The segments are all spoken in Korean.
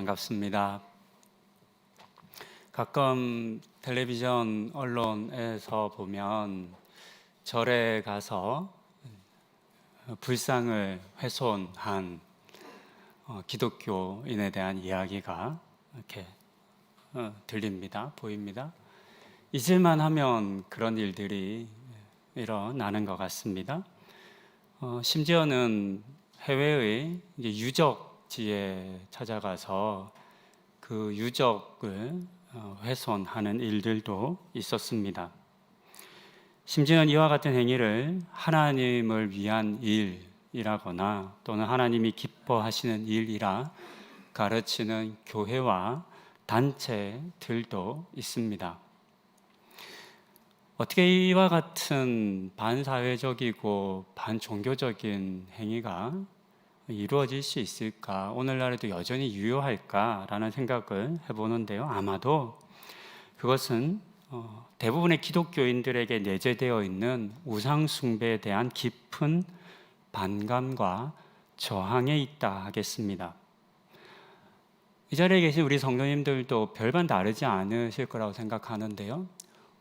반갑습니다. 가끔 텔레비전 언론에서 보면 절에 가서 불상을 훼손한 어, 기독교인에 대한 이야기가 이렇게 어, 들립니다, 보입니다. 잊을만 하면 그런 일들이 일어나는 것 같습니다. 어, 심지어는 해외의 유적 지에 찾아가서 그 유적을 어, 훼손하는 일들도 있었습니다. 심지어는 이와 같은 행위를 하나님을 위한 일이라거나 또는 하나님이 기뻐하시는 일이라 가르치는 교회와 단체들도 있습니다. 어떻게 이와 같은 반사회적이고 반종교적인 행위가 이루어질 수 있을까? 오늘날에도 여전히 유효할까라는 생각을 해보는데요. 아마도 그것은 어, 대부분의 기독교인들에게 내재되어 있는 우상 숭배에 대한 깊은 반감과 저항에 있다 하겠습니다. 이 자리에 계신 우리 성도님들도 별반 다르지 않으실 거라고 생각하는데요.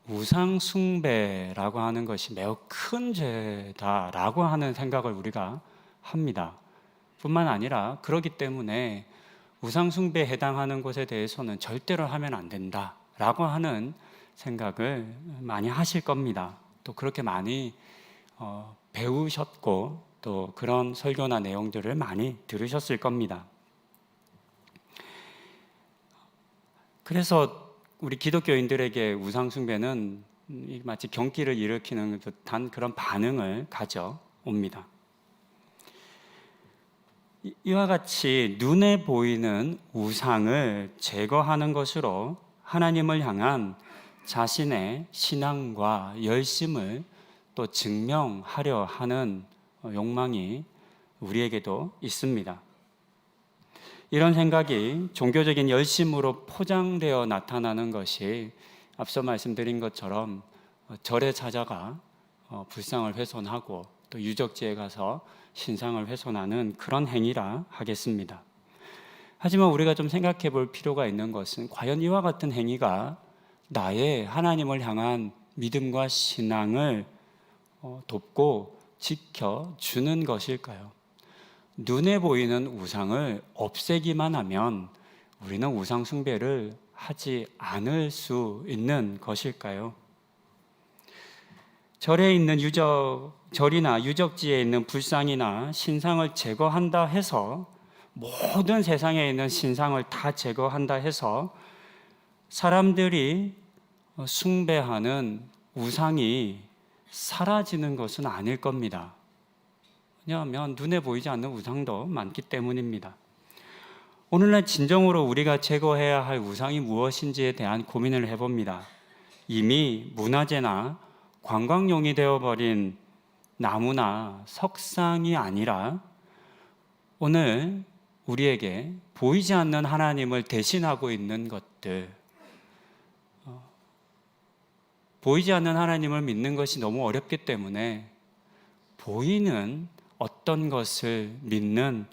우상 숭배라고 하는 것이 매우 큰 죄다라고 하는 생각을 우리가 합니다. 뿐만 아니라 그러기 때문에 우상 숭배에 해당하는 것에 대해서는 절대로 하면 안 된다라고 하는 생각을 많이 하실 겁니다. 또 그렇게 많이 어, 배우셨고 또 그런 설교나 내용들을 많이 들으셨을 겁니다. 그래서 우리 기독교인들에게 우상숭배는 마치 경기를 일으키는 듯한 그런 반응을 가져옵니다. 이와 같이 눈에 보이는 우상을 제거하는 것으로 하나님을 향한 자신의 신앙과 열심을 또 증명하려 하는 욕망이 우리에게도 있습니다. 이런 생각이 종교적인 열심으로 포장되어 나타나는 것이 앞서 말씀드린 것처럼 절에 찾아가 어, 불상을 훼손하고 또 유적지에 가서 신상을 훼손하는 그런 행위라 하겠습니다. 하지만 우리가 좀 생각해 볼 필요가 있는 것은 과연 이와 같은 행위가 나의 하나님을 향한 믿음과 신앙을 어, 돕고 지켜주는 것일까요? 눈에 보이는 우상을 없애기만 하면 우리는 우상 숭배를 하지 않을 수 있는 것일까요? 절에 있는 유적 절이나 유적지에 있는 불상이나 신상을 제거한다 해서 모든 세상에 있는 신상을 다 제거한다 해서 사람들이 숭배하는 우상이 사라지는 것은 아닐 겁니다. 왜냐하면 눈에 보이지 않는 우상도 많기 때문입니다. 오늘날 진정으로 우리가 제거해야 할 우상이 무엇인지에 대한 고민을 해봅니다. 이미 문화재나 관광용이 되어버린 나무나 석상이 아니라 오늘 우리에게 보이지 않는 하나님을 대신하고 있는 것들, 어, 보이지 않는 하나님을 믿는 것이 너무 어렵기 때문에 보이는 어떤 것을 믿는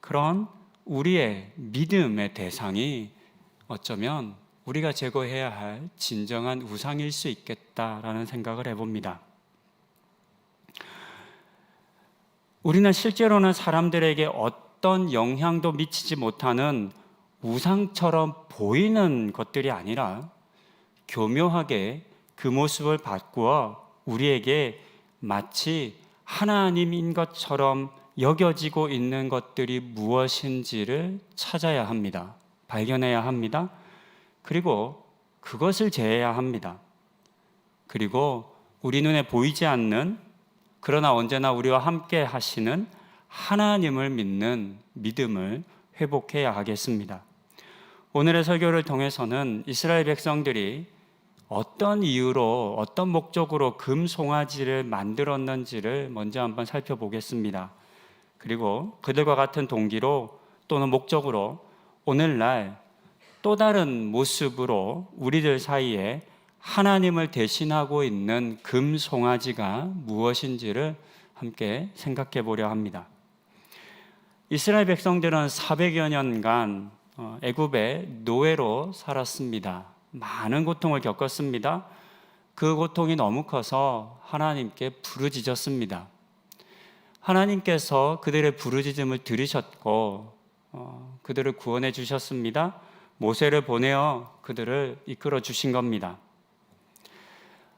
그런 우리의 믿음의 대상이 어쩌면 우리가 제거해야 할 진정한 우상일 수 있겠다라는 생각을 해봅니다. 우리는 실제로는 사람들에게 어떤 영향도 미치지 못하는 우상처럼 보이는 것들이 아니라 교묘하게 그 모습을 바꾸어 우리에게 마치 하나님인 것처럼 여겨지고 있는 것들이 무엇인지를 찾아야 합니다. 발견해야 합니다. 그리고 그것을 제해야 합니다. 그리고 우리 눈에 보이지 않는 그러나 언제나 우리와 함께 하시는 하나님을 믿는 믿음을 회복해야 하겠습니다. 오늘의 설교를 통해서는 이스라엘 백성들이 어떤 이유로 어떤 목적으로 금 송아지를 만들었는지를 먼저 한번 살펴보겠습니다. 그리고 그들과 같은 동기로 또는 목적으로 오늘날 또 다른 모습으로 우리들 사이에 하나님을 대신하고 있는 금 송아지가 무엇인지를 함께 생각해 보려 합니다. 이스라엘 백성들은 400여 년간 어, 애굽의 노예로 살았습니다. 많은 고통을 겪었습니다. 그 고통이 너무 커서 하나님께 부르짖었습니다. 하나님께서 그들의 부르짖음을 들으셨고 어, 그들을 구원해 주셨습니다. 모세를 보내어 그들을 이끌어 주신 겁니다.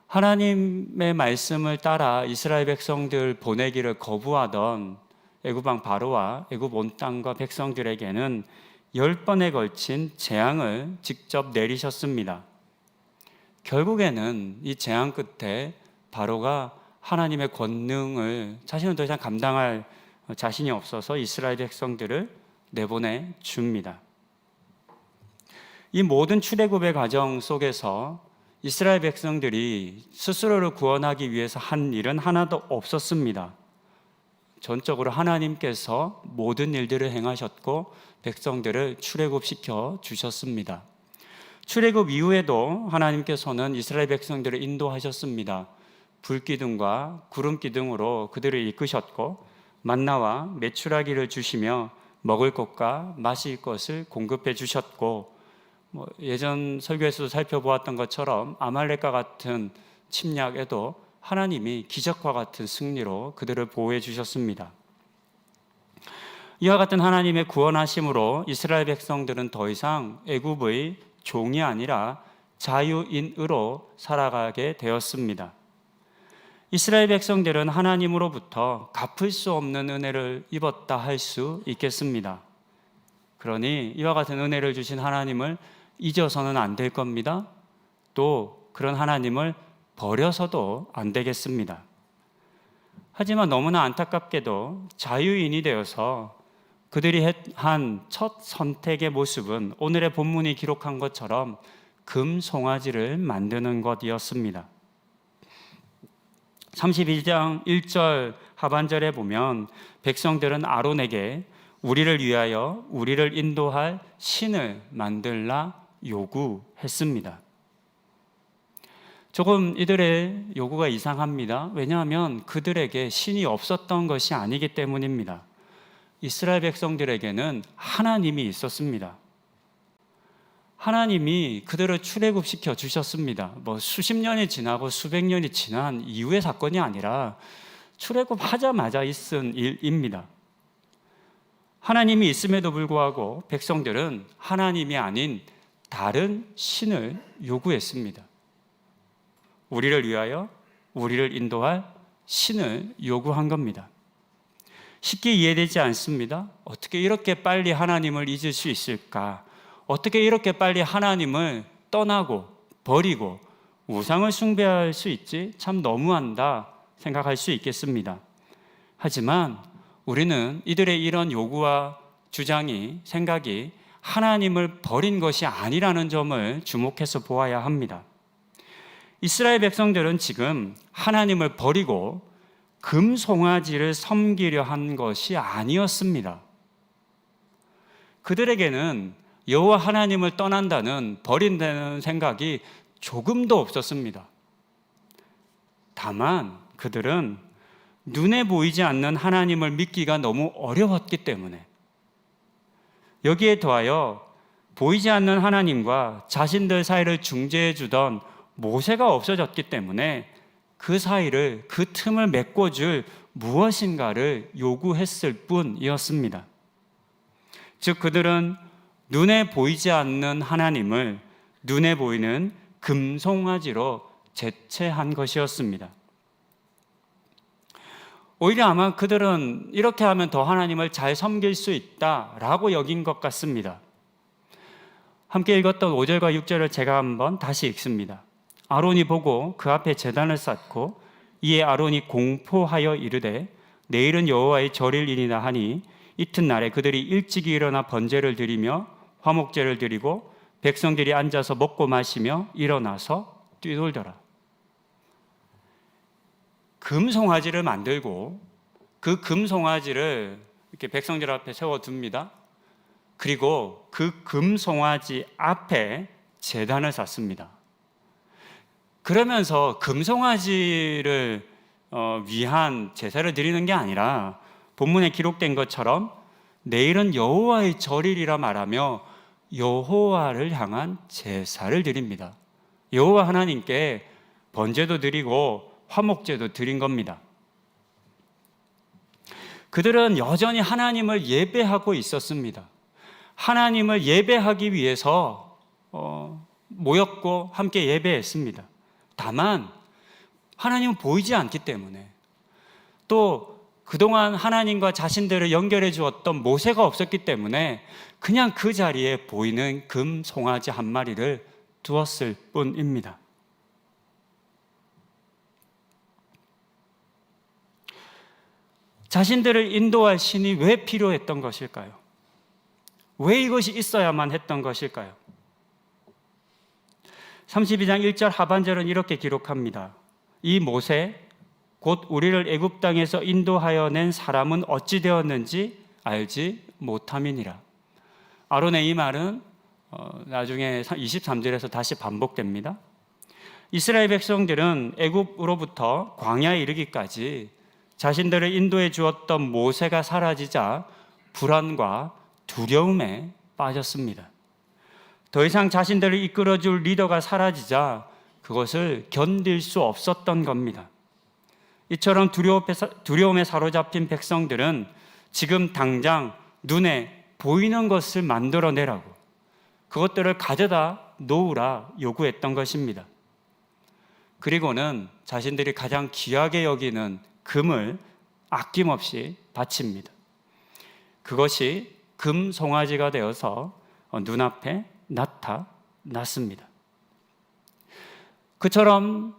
하나님의 말씀을 따라 이스라엘 백성들 보내기를 거부하던 애굽 왕 바로와 애굽 온 땅과 백성들에게는 열 번에 걸친 재앙을 직접 내리셨습니다. 결국에는 이 재앙 끝에 바로가 하나님의 권능을 자신은 더 이상 감당할 자신이 없어서 이스라엘 백성들을 내보내 줍니다. 이 모든 출애굽의 과정 속에서 이스라엘 백성들이 스스로를 구원하기 위해서 한 일은 하나도 없었습니다. 전적으로 하나님께서 모든 일들을 행하셨고 백성들을 출애굽시켜 주셨습니다. 출애굽 이후에도 하나님께서는 이스라엘 백성들을 인도하셨습니다. 불기둥과 구름기둥으로 그들을 이끄셨고 만나와 메추라기를 주시며 먹을 것과 마실 것을 공급해 주셨고 뭐 예전 설교에서도 살펴보았던 것처럼 아말렉과 같은 침략에도 하나님이 기적과 같은 승리로 그들을 보호해 주셨습니다. 이와 같은 하나님의 구원하심으로 이스라엘 백성들은 더 이상 애굽의 종이 아니라 자유인으로 살아가게 되었습니다. 이스라엘 백성들은 하나님으로부터 갚을 수 없는 은혜를 입었다 할 수 있겠습니다. 그러니 이와 같은 은혜를 주신 하나님을 잊어서는 안 될 겁니다. 또 그런 하나님을 버려서도 안 되겠습니다. 하지만 너무나 안타깝게도 자유인이 되어서 그들이 한 첫 선택의 모습은 오늘의 본문이 기록한 것처럼 금 송아지를 만드는 것이었습니다. 31장 1절 하반절에 보면 백성들은 아론에게 우리를 위하여 우리를 인도할 신을 만들라 요구했습니다. 조금 이들의 요구가 이상합니다. 왜냐하면 그들에게 신이 없었던 것이 아니기 때문입니다. 이스라엘 백성들에게는 하나님이 있었습니다. 하나님이 그들을 출애굽시켜 주셨습니다. 뭐 수십 년이 지나고 수백 년이 지난 이후의 사건이 아니라 출애굽하자마자 있은 일입니다. 하나님이 있음에도 불구하고 백성들은 하나님이 아닌 다른 신을 요구했습니다. 우리를 위하여 우리를 인도할 신을 요구한 겁니다. 쉽게 이해되지 않습니다. 어떻게 이렇게 빨리 하나님을 잊을 수 있을까? 어떻게 이렇게 빨리 하나님을 떠나고 버리고 우상을 숭배할 수 있지? 참 너무한다 생각할 수 있겠습니다. 하지만 우리는 이들의 이런 요구와 주장이 생각이 하나님을 버린 것이 아니라는 점을 주목해서 보아야 합니다. 이스라엘 백성들은 지금 하나님을 버리고 금송아지를 섬기려 한 것이 아니었습니다. 그들에게는 여호와 하나님을 떠난다는 버린다는 생각이 조금도 없었습니다. 다만 그들은 눈에 보이지 않는 하나님을 믿기가 너무 어려웠기 때문에 여기에 더하여 보이지 않는 하나님과 자신들 사이를 중재해 주던 모세가 없어졌기 때문에 그 사이를 그 틈을 메꿔줄 무엇인가를 요구했을 뿐이었습니다. 즉 그들은 눈에 보이지 않는 하나님을 눈에 보이는 금송아지로 대체한 것이었습니다. 오히려 아마 그들은 이렇게 하면 더 하나님을 잘 섬길 수 있다라고 여긴 것 같습니다. 함께 읽었던 5절과 6절을 제가 한번 다시 읽습니다. 아론이 보고 그 앞에 제단을 쌓고 이에 아론이 공포하여 이르되 내일은 여호와의 절일이니라 하니 이튿날에 그들이 일찍이 일어나 번제를 드리며 화목제를 드리고 백성들이 앉아서 먹고 마시며 일어나서 뛰놀더라. 금송아지를 만들고 그 금송아지를 이렇게 백성들 앞에 세워둡니다. 그리고 그 금송아지 앞에 재단을 쌓습니다. 그러면서 금송아지를 어, 위한 제사를 드리는 게 아니라 본문에 기록된 것처럼 내일은 여호와의 절일이라 말하며 여호와를 향한 제사를 드립니다. 여호와 하나님께 번제도 드리고 화목제도 드린 겁니다. 그들은 여전히 하나님을 예배하고 있었습니다. 하나님을 예배하기 위해서 어, 모였고 함께 예배했습니다. 다만 하나님은 보이지 않기 때문에 또 그동안 하나님과 자신들을 연결해 주었던 모세가 없었기 때문에 그냥 그 자리에 보이는 금 송아지 한 마리를 두었을 뿐입니다. 자신들을 인도할 신이 왜 필요했던 것일까요? 왜 이것이 있어야만 했던 것일까요? 32장 1절 하반절은 이렇게 기록합니다. 이 모세 곧 우리를 애굽 땅에서 인도하여 낸 사람은 어찌 되었는지 알지 못함이니라. 아론의 이 말은 어, 나중에 23절에서 다시 반복됩니다. 이스라엘 백성들은 애굽으로부터 광야에 이르기까지 자신들을 인도해 주었던 모세가 사라지자 불안과 두려움에 빠졌습니다. 더 이상 자신들을 이끌어 줄 리더가 사라지자 그것을 견딜 수 없었던 겁니다. 이처럼 두려움에 사로잡힌 백성들은 지금 당장 눈에 보이는 것을 만들어내라고 그것들을 가져다 놓으라 요구했던 것입니다. 그리고는 자신들이 가장 귀하게 여기는 금을 아낌없이 바칩니다. 그것이 금 송아지가 되어서 눈앞에 나타났습니다. 그처럼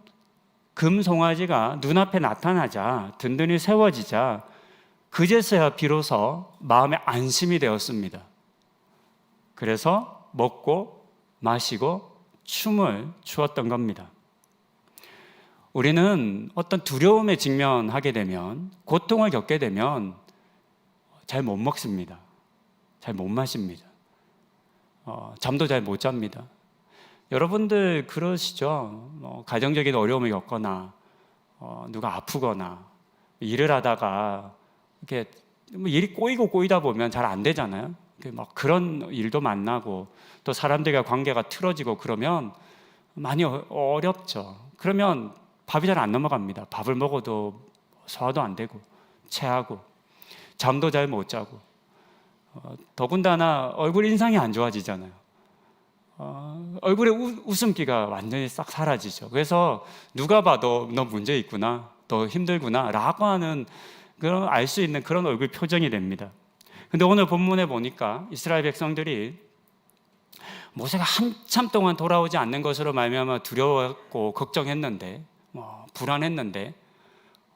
금 송아지가 눈앞에 나타나자 든든히 세워지자 그제서야 비로소 마음에 안심이 되었습니다. 그래서 먹고 마시고 춤을 추었던 겁니다. 우리는 어떤 두려움에 직면하게 되면, 고통을 겪게 되면 잘 못 먹습니다. 잘 못 마십니다. 어, 잠도 잘 못 잡니다. 여러분들 그러시죠? 뭐 가정적인 어려움을 겪거나, 어, 누가 아프거나, 일을 하다가 이렇게 뭐 일이 꼬이고 꼬이다 보면 잘 안 되잖아요. 막 그런 일도 만나고 또 사람들과 관계가 틀어지고 그러면 많이 어, 어렵죠. 그러면 밥이 잘 안 넘어갑니다. 밥을 먹어도 소화도 안 되고 체하고 잠도 잘 못 자고 어, 더군다나 얼굴 인상이 안 좋아지잖아요. 어, 얼굴에 우, 웃음기가 완전히 싹 사라지죠. 그래서 누가 봐도 너 문제 있구나, 너 힘들구나라고 하는 그런 알 수 있는 그런 얼굴 표정이 됩니다. 근데 오늘 본문에 보니까 이스라엘 백성들이 모세가 한참 동안 돌아오지 않는 것으로 말미암아 두려웠고 걱정했는데 뭐 불안했는데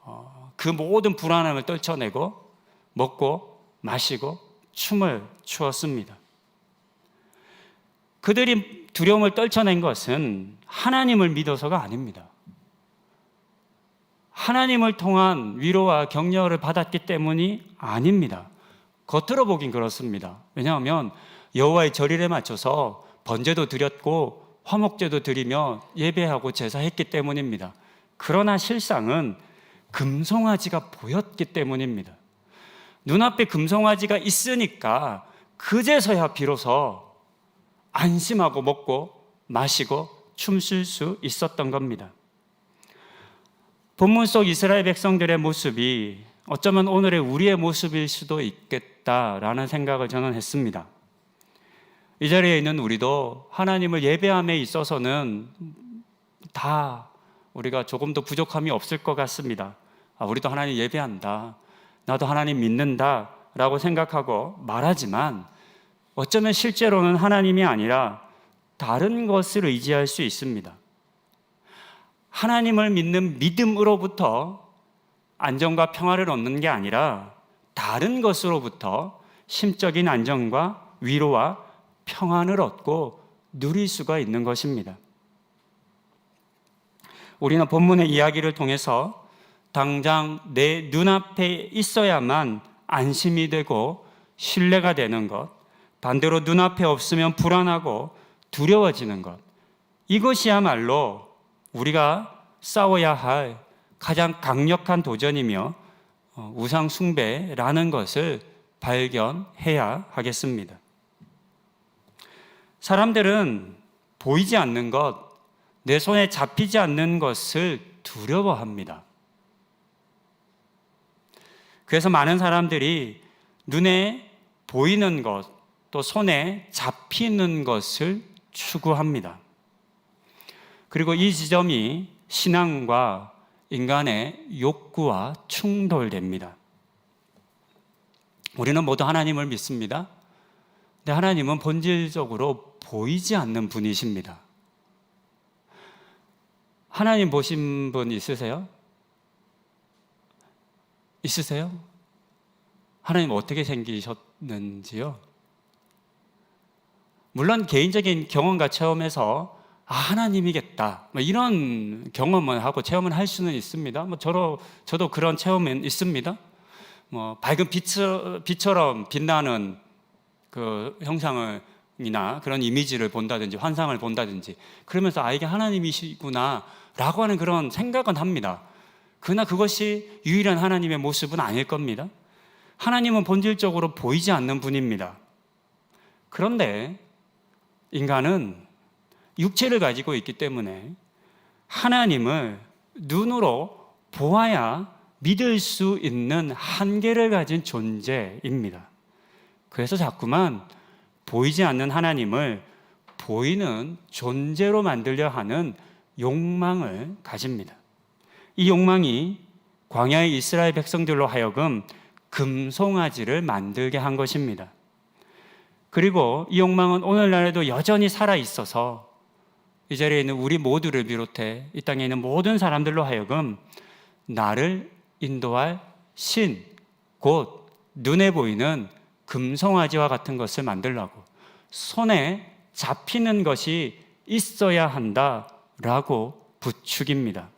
어, 그 모든 불안함을 떨쳐내고 먹고 마시고 춤을 추었습니다. 그들이 두려움을 떨쳐낸 것은 하나님을 믿어서가 아닙니다. 하나님을 통한 위로와 격려를 받았기 때문이 아닙니다. 겉으로 보긴 그렇습니다. 왜냐하면 여호와의 절일에 맞춰서 번제도 드렸고 화목제도 드리며 예배하고 제사했기 때문입니다. 그러나 실상은 금송아지가 보였기 때문입니다. 눈앞에 금송아지가 있으니까 그제서야 비로소 안심하고 먹고 마시고 춤출 수 있었던 겁니다. 본문 속 이스라엘 백성들의 모습이 어쩌면 오늘의 우리의 모습일 수도 있겠다라는 생각을 저는 했습니다. 이 자리에 있는 우리도 하나님을 예배함에 있어서는 다 우리가 조금 더 부족함이 없을 것 같습니다. 아, 우리도 하나님 예배한다. 나도 하나님 믿는다. 라고 생각하고 말하지만 어쩌면 실제로는 하나님이 아니라 다른 것을 의지할 수 있습니다. 하나님을 믿는 믿음으로부터 안정과 평화를 얻는 게 아니라 다른 것으로부터 심적인 안정과 위로와 평안을 얻고 누릴 수가 있는 것입니다. 우리는 본문의 이야기를 통해서 당장 내 눈앞에 있어야만 안심이 되고 신뢰가 되는 것, 반대로 눈앞에 없으면 불안하고 두려워지는 것, 이것이야말로 우리가 싸워야 할 가장 강력한 도전이며 어, 우상숭배라는 것을 발견해야 하겠습니다. 사람들은 보이지 않는 것, 내 손에 잡히지 않는 것을 두려워합니다. 그래서 많은 사람들이 눈에 보이는 것, 또 손에 잡히는 것을 추구합니다. 그리고 이 지점이 신앙과 인간의 욕구와 충돌됩니다. 우리는 모두 하나님을 믿습니다. 근데 하나님은 본질적으로 보이지 않는 분이십니다. 하나님 보신 분 있으세요? 있으세요? 하나님 어떻게 생기셨는지요? 물론 개인적인 경험과 체험에서 아, 하나님이겠다. 뭐 이런 경험을 하고 체험을 할 수는 있습니다. 뭐 저도 저도 그런 체험은 있습니다. 뭐 밝은 빛, 빛처럼 빛나는 그 형상이나 그런 이미지를 본다든지 환상을 본다든지 그러면서 아 이게 하나님이시구나 라고 하는 그런 생각은 합니다. 그러나 그것이 유일한 하나님의 모습은 아닐 겁니다. 하나님은 본질적으로 보이지 않는 분입니다. 그런데 인간은 육체를 가지고 있기 때문에 하나님을 눈으로 보아야 믿을 수 있는 한계를 가진 존재입니다. 그래서 자꾸만 보이지 않는 하나님을 보이는 존재로 만들려 하는 욕망을 가집니다. 이 욕망이 광야의 이스라엘 백성들로 하여금 금송아지를 만들게 한 것입니다. 그리고 이 욕망은 오늘날에도 여전히 살아 있어서 이 자리에 있는 우리 모두를 비롯해 이 땅에 있는 모든 사람들로 하여금 나를 인도할 신, 곧 눈에 보이는 금송아지와 같은 것을 만들라고 손에 잡히는 것이 있어야 한다 라고 부축입니다.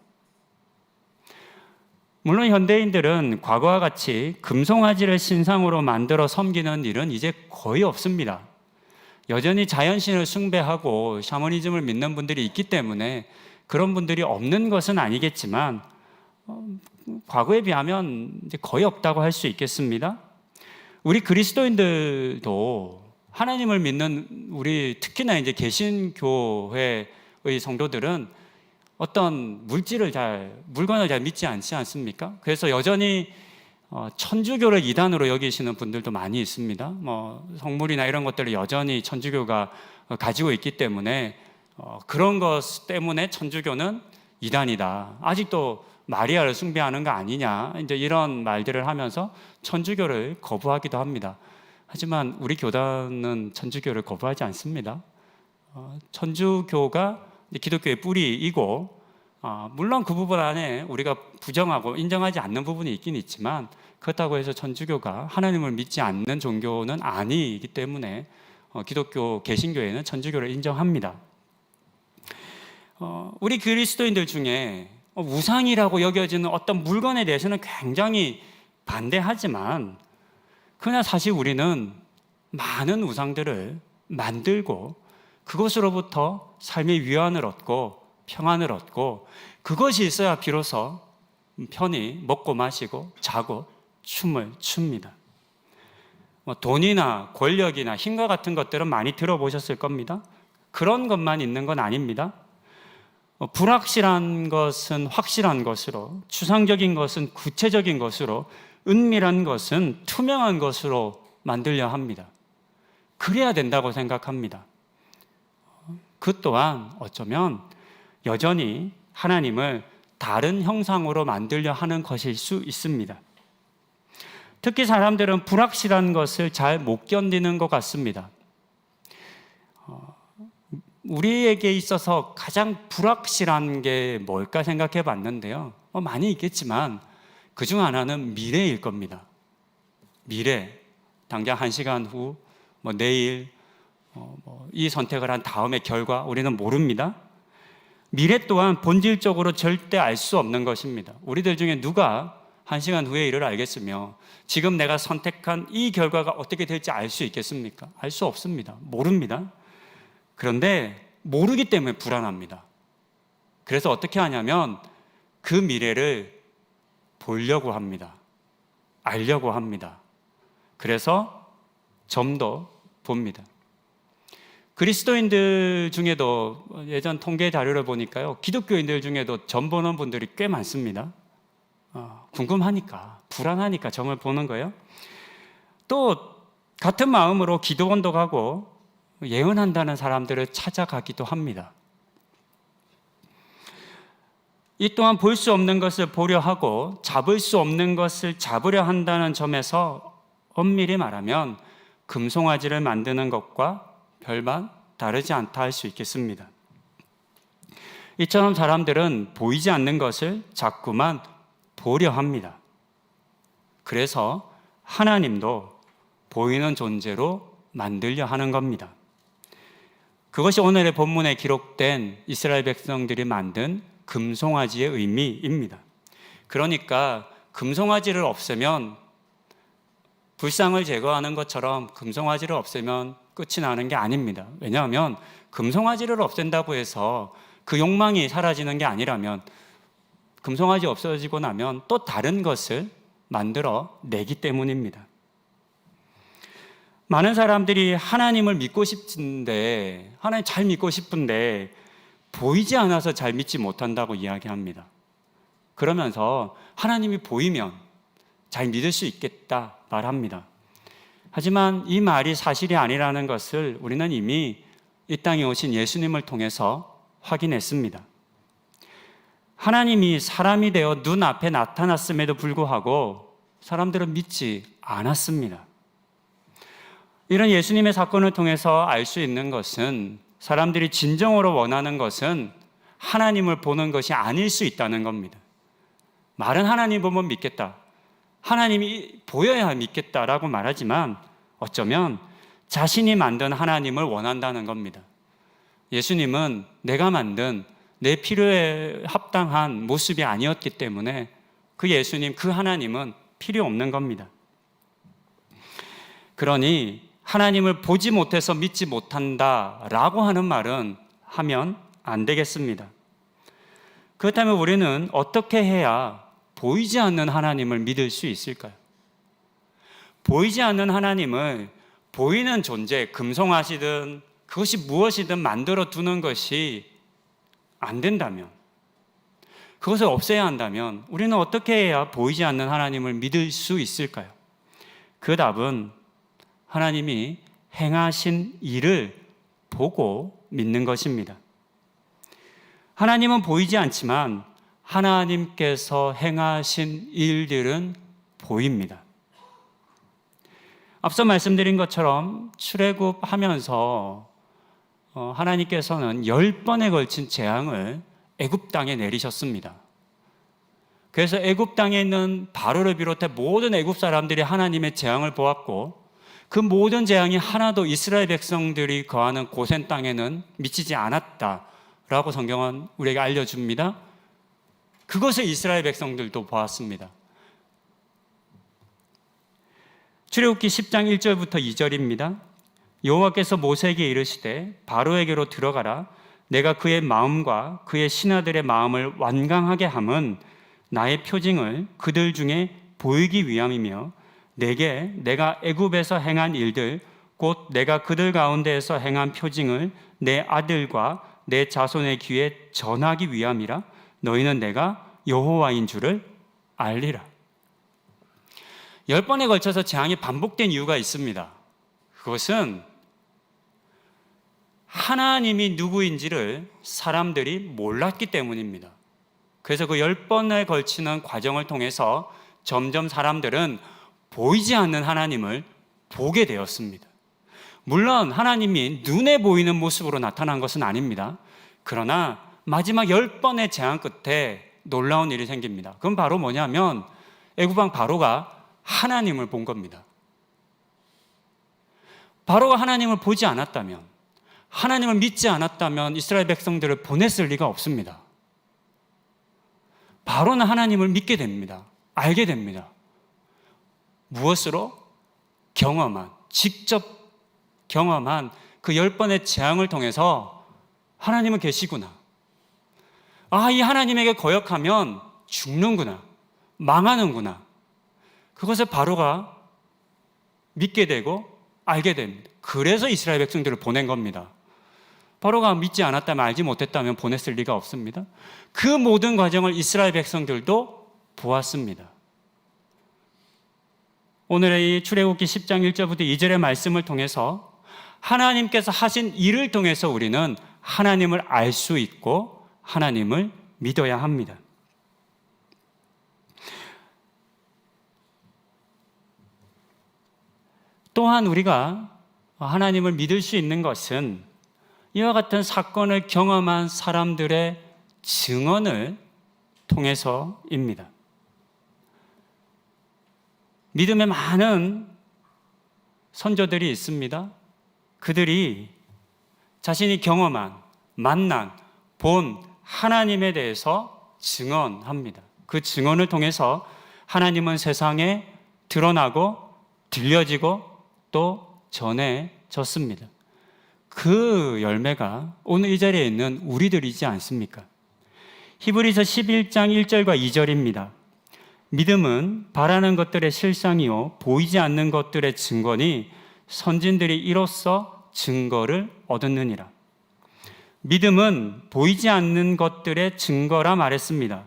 물론 현대인들은 과거와 같이 금송아지를 신상으로 만들어 섬기는 일은 이제 거의 없습니다. 여전히 자연신을 숭배하고 샤머니즘을 믿는 분들이 있기 때문에 그런 분들이 없는 것은 아니겠지만 어, 과거에 비하면 거의 없다고 할 수 있겠습니다. 우리 그리스도인들도 하나님을 믿는 우리 특히나 이제 개신교회의 성도들은 어떤 물질을 잘 물건을 잘 믿지 않지 않습니까? 그래서 여전히 어, 천주교를 이단으로 여기시는 분들도 많이 있습니다. 뭐 성물이나 이런 것들을 여전히 천주교가 가지고 있기 때문에 어, 그런 것 때문에 천주교는 이단이다. 아직도 마리아를 숭배하는 거 아니냐. 이제 이런 말들을 하면서 천주교를 거부하기도 합니다. 하지만 우리 교단은 천주교를 거부하지 않습니다. 어, 천주교가 기독교의 뿌리이고 물론 그 부분 안에 우리가 부정하고 인정하지 않는 부분이 있긴 있지만 그렇다고 해서 천주교가 하나님을 믿지 않는 종교는 아니기 때문에 어, 기독교 개신교회는 천주교를 인정합니다. 어, 우리 그리스도인들 중에 우상이라고 여겨지는 어떤 물건에 대해서는 굉장히 반대하지만 그러나 사실 우리는 많은 우상들을 만들고 그것으로부터 삶의 위안을 얻고 평안을 얻고 그것이 있어야 비로소 편히 먹고 마시고 자고 춤을 춥니다. 뭐 돈이나 권력이나 힘과 같은 것들은 많이 들어보셨을 겁니다. 그런 것만 있는 건 아닙니다. 어, 불확실한 것은 확실한 것으로, 추상적인 것은 구체적인 것으로, 은밀한 것은 투명한 것으로 만들려 합니다. 그래야 된다고 생각합니다. 그 또한 어쩌면 여전히 하나님을 다른 형상으로 만들려 하는 것일 수 있습니다. 특히 사람들은 불확실한 것을 잘 못 견디는 것 같습니다. 어, 우리에게 있어서 가장 불확실한 게 뭘까 생각해 봤는데요. 어, 많이 있겠지만 그 중 하나는 미래일 겁니다. 미래. 당장 한 시간 후, 뭐 내일, 이 선택을 한 다음의 결과 우리는 모릅니다. 미래 또한 본질적으로 절대 알 수 없는 것입니다. 우리들 중에 누가 한 시간 후에 일을 알겠으며 지금 내가 선택한 이 결과가 어떻게 될지 알 수 있겠습니까? 알 수 없습니다. 모릅니다. 그런데 모르기 때문에 불안합니다. 그래서 어떻게 하냐면 그 미래를 보려고 합니다. 알려고 합니다. 그래서 좀 더 봅니다. 그리스도인들 중에도 예전 통계 자료를 보니까요, 기독교인들 중에도 점 보는 분들이 꽤 많습니다. 어, 궁금하니까, 불안하니까 점을 보는 거예요. 또 같은 마음으로 기도원도 가고 예언한다는 사람들을 찾아가기도 합니다. 이 또한 볼 수 없는 것을 보려 하고 잡을 수 없는 것을 잡으려 한다는 점에서 엄밀히 말하면 금송아지를 만드는 것과 별반 다르지 않다 할 수 있겠습니다. 이처럼 사람들은 보이지 않는 것을 자꾸만 보려 합니다. 그래서 하나님도 보이는 존재로 만들려 하는 겁니다. 그것이 오늘의 본문에 기록된 이스라엘 백성들이 만든 금송아지의 의미입니다. 그러니까 금송아지를 없애면 불상을 제거하는 것처럼 금송아지를 없애면 끝이 나는 게 아닙니다. 왜냐하면 금송아지를 없앤다고 해서 그 욕망이 사라지는 게 아니라면 금송아지 없어지고 나면 또 다른 것을 만들어 내기 때문입니다. 많은 사람들이 하나님을 믿고 싶은데, 하나님 잘 믿고 싶은데, 보이지 않아서 잘 믿지 못한다고 이야기합니다. 그러면서 하나님이 보이면 잘 믿을 수 있겠다 말합니다. 하지만 이 말이 사실이 아니라는 것을 우리는 이미 이 땅에 오신 예수님을 통해서 확인했습니다. 하나님이 사람이 되어 눈앞에 나타났음에도 불구하고 사람들은 믿지 않았습니다. 이런 예수님의 사건을 통해서 알 수 있는 것은 사람들이 진정으로 원하는 것은 하나님을 보는 것이 아닐 수 있다는 겁니다. 말은 하나님 보면 믿겠다. 하나님이 보여야 믿겠다라고 말하지만 어쩌면 자신이 만든 하나님을 원한다는 겁니다. 예수님은 내가 만든 내 필요에 합당한 모습이 아니었기 때문에 그 예수님, 그 하나님은 필요 없는 겁니다. 그러니 하나님을 보지 못해서 믿지 못한다 라고 하는 말은 하면 안 되겠습니다. 그렇다면 우리는 어떻게 해야 보이지 않는 하나님을 믿을 수 있을까요? 보이지 않는 하나님을 보이는 존재, 금송아시든 그것이 무엇이든 만들어 두는 것이 안 된다면, 그것을 없애야 한다면 우리는 어떻게 해야 보이지 않는 하나님을 믿을 수 있을까요? 그 답은 하나님이 행하신 일을 보고 믿는 것입니다. 하나님은 보이지 않지만 하나님께서 행하신 일들은 보입니다. 앞서 말씀드린 것처럼 출애굽 하면서 어, 하나님께서는 열 번에 걸친 재앙을 애굽 땅에 내리셨습니다. 그래서 애굽 땅에 있는 바로를 비롯해 모든 애굽 사람들이 하나님의 재앙을 보았고 그 모든 재앙이 하나도 이스라엘 백성들이 거하는 고센 땅에는 미치지 않았다라고 성경은 우리에게 알려줍니다. 그것을 이스라엘 백성들도 보았습니다. 출애굽기 10장 1절부터 2절입니다. 여호와께서 모세에게 이르시되 바로에게로 들어가라 내가 그의 마음과 그의 신하들의 마음을 완강하게 함은 나의 표징을 그들 중에 보이기 위함이며 내게 내가 애굽에서 행한 일들 곧 내가 그들 가운데에서 행한 표징을 내 아들과 내 자손의 귀에 전하기 위함이라 너희는 내가 여호와인 줄을 알리라. 열 번에 걸쳐서 재앙이 반복된 이유가 있습니다. 그것은 하나님이 누구인지를 사람들이 몰랐기 때문입니다. 그래서 그 열 번에 걸치는 과정을 통해서 점점 사람들은 보이지 않는 하나님을 보게 되었습니다. 물론 하나님이 눈에 보이는 모습으로 나타난 것은 아닙니다. 그러나 마지막 열 번의 재앙 끝에 놀라운 일이 생깁니다. 그건 바로 뭐냐면 애굽왕 바로가 하나님을 본 겁니다. 바로가 하나님을 보지 않았다면 하나님을 믿지 않았다면 이스라엘 백성들을 보냈을 리가 없습니다. 바로는 하나님을 믿게 됩니다. 알게 됩니다. 무엇으로? 경험한, 직접 경험한 그 열 번의 재앙을 통해서 하나님은 계시구나. 아, 이 하나님에게 거역하면 죽는구나. 망하는구나. 그것을 바로가 믿게 되고 알게 됩니다. 그래서 이스라엘 백성들을 보낸 겁니다. 바로가 믿지 않았다면 알지 못했다면 보냈을 리가 없습니다. 그 모든 과정을 이스라엘 백성들도 보았습니다. 오늘의 이 출애굽기 10장 1절부터 2절의 말씀을 통해서 하나님께서 하신 일을 통해서 우리는 하나님을 알 수 있고 하나님을 믿어야 합니다. 또한 우리가 하나님을 믿을 수 있는 것은 이와 같은 사건을 경험한 사람들의 증언을 통해서입니다. 믿음의 많은 선조들이 있습니다. 그들이 자신이 경험한, 만난, 본 하나님에 대해서 증언합니다. 그 증언을 통해서 하나님은 세상에 드러나고 들려지고 또 전해졌습니다. 그 열매가 오늘 이 자리에 있는 우리들이지 않습니까? 히브리서 11장 1절과 2절입니다. 믿음은 바라는 것들의 실상이요 보이지 않는 것들의 증거니 선진들이 이로써 증거를 얻었느니라. 믿음은 보이지 않는 것들의 증거라 말했습니다.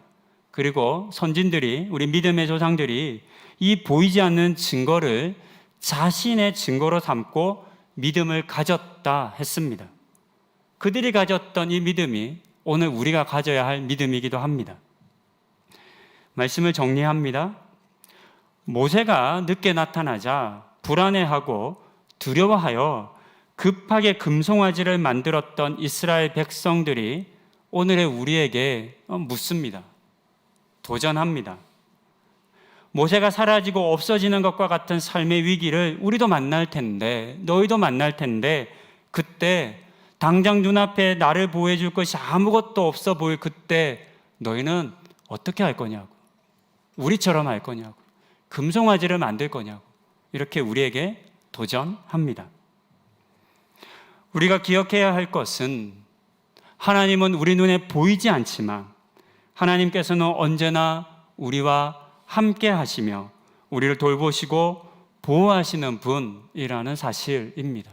그리고 선진들이 우리 믿음의 조상들이 이 보이지 않는 증거를 자신의 증거로 삼고 믿음을 가졌다 했습니다. 그들이 가졌던 이 믿음이 오늘 우리가 가져야 할 믿음이기도 합니다. 말씀을 정리합니다. 모세가 늦게 나타나자 불안해하고 두려워하여 급하게 금송아지를 만들었던 이스라엘 백성들이 오늘의 우리에게 묻습니다. 도전합니다. 모세가 사라지고 없어지는 것과 같은 삶의 위기를 우리도 만날 텐데, 너희도 만날 텐데, 그때 당장 눈앞에 나를 보호해 줄 것이 아무것도 없어 보일 그때 너희는 어떻게 할 거냐고. 우리처럼 할 거냐고. 금송아지를 만들 거냐고. 이렇게 우리에게 도전합니다. 우리가 기억해야 할 것은 하나님은 우리 눈에 보이지 않지만 하나님께서는 언제나 우리와 함께 하시며 우리를 돌보시고 보호하시는 분이라는 사실입니다.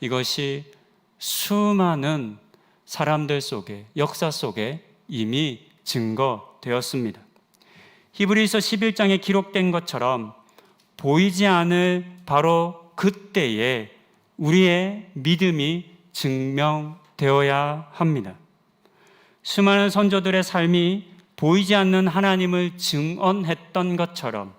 이것이 수많은 사람들 속에 역사 속에 이미 증거되었습니다. 히브리서 11장에 기록된 것처럼 보이지 않을 바로 그때에 우리의 믿음이 증명되어야 합니다. 수많은 선조들의 삶이 보이지 않는 하나님을 증언했던 것처럼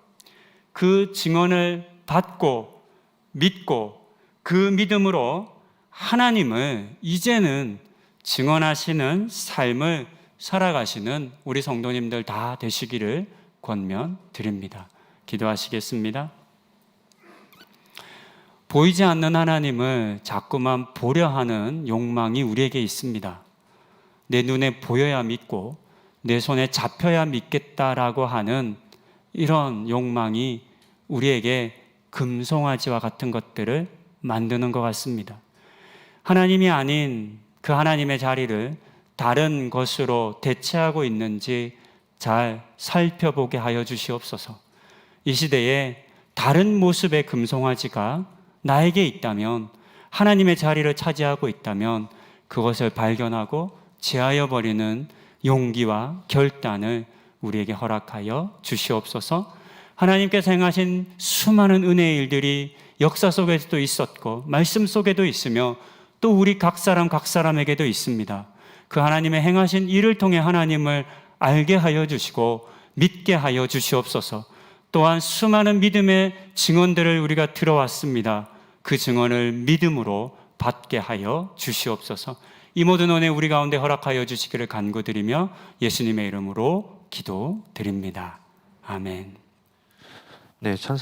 그 증언을 받고 믿고 그 믿음으로 하나님을 이제는 증언하시는 삶을 살아가시는 우리 성도님들 다 되시기를 권면 드립니다. 기도하시겠습니다. 보이지 않는 하나님을 자꾸만 보려 하는 욕망이 우리에게 있습니다. 내 눈에 보여야 믿고 내 손에 잡혀야 믿겠다라고 하는 이런 욕망이 우리에게 금송아지와 같은 것들을 만드는 것 같습니다. 하나님이 아닌 그 하나님의 자리를 다른 것으로 대체하고 있는지 잘 살펴보게 하여 주시옵소서. 이 시대에 다른 모습의 금송아지가 나에게 있다면 하나님의 자리를 차지하고 있다면 그것을 발견하고 제하여 버리는 용기와 결단을 우리에게 허락하여 주시옵소서. 하나님께서 행하신 수많은 은혜의 일들이 역사 속에도 있었고 말씀 속에도 있으며 또 우리 각 사람 각 사람에게도 있습니다. 그 하나님의 행하신 일을 통해 하나님을 알게 하여 주시고 믿게 하여 주시옵소서. 또한 수많은 믿음의 증언들을 우리가 들어왔습니다. 그 증언을 믿음으로 받게 하여 주시옵소서. 이 모든 은혜 우리 가운데 허락하여 주시기를 간구드리며 예수님의 이름으로 기도드립니다. 아멘. 네, 찬송